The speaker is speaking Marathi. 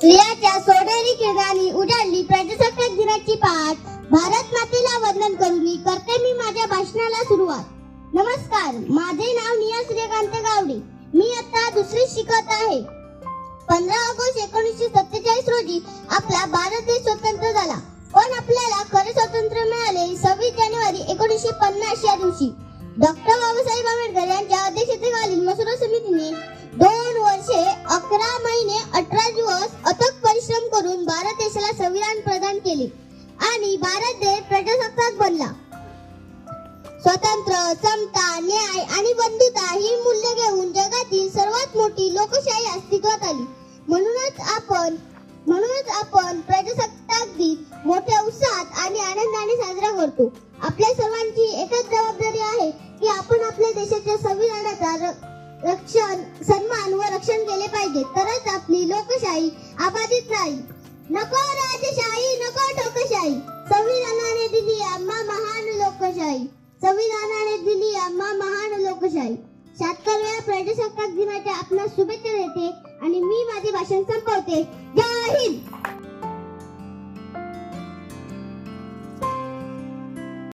स्त्रियाच्या सोनेरी किरणांनी उजाडली प्रजासत्ताक दिनाची पाठ. भारत मातेला वंदन करून मी करते मी माझ्या भाषणाला सुरुवात. नमस्कार माझे नाव निया सूर्यकांत गावडे. मी आता दुसरी शिकत आहे. पंधरा ऑगस्ट एकोणीसशे सत्तेचाळीस रोजी आपला भारत देश स्वतंत्र झाला. पण आपल्याला खरे स्वातंत्र्य मिळाले सव्वीस जानेवारी एकोणीसशे पन्नास या दिवशी. डॉक्टर बाबासाहेब आंबेडकर यांच्या अध्यक्षतेखाली मसुरा समितीने दोन वर्षे अकरा महिने देशाला संविधान प्रदान केले आणि भारत देश प्रजासत्ताक बनला. स्वतंत्र समता न्याय आणि बंधुता ही मूल्य घेऊन जगातील सर्वात मोठी लोकशाही अस्तित्वात आली. म्हणूनच आपण म्हणूनच आपण प्रजासत्ताक दिन मोठ्या उत्साहात आणि आनंदाने साजरा करतो. आपल्या सर्वांची एकच जबाबदारी आहे की आपण आपल्या देशाच्या संविधानाचा रक्षण सन्मान व रक्षण केले पाहिजे. तरच आपली लोकशाही अबाधित राहील. नको राजशाही नको ठोकशाही. संविधानाने दिली आम्हा महान लोकशाही. संविधानाने दिली आम्हा महान लोकशाही. शहात्तरव्या प्रजासत्ताक दिनाच्या आपणास शुभेच्छा देते आणि मी माझे भाषण संपवते.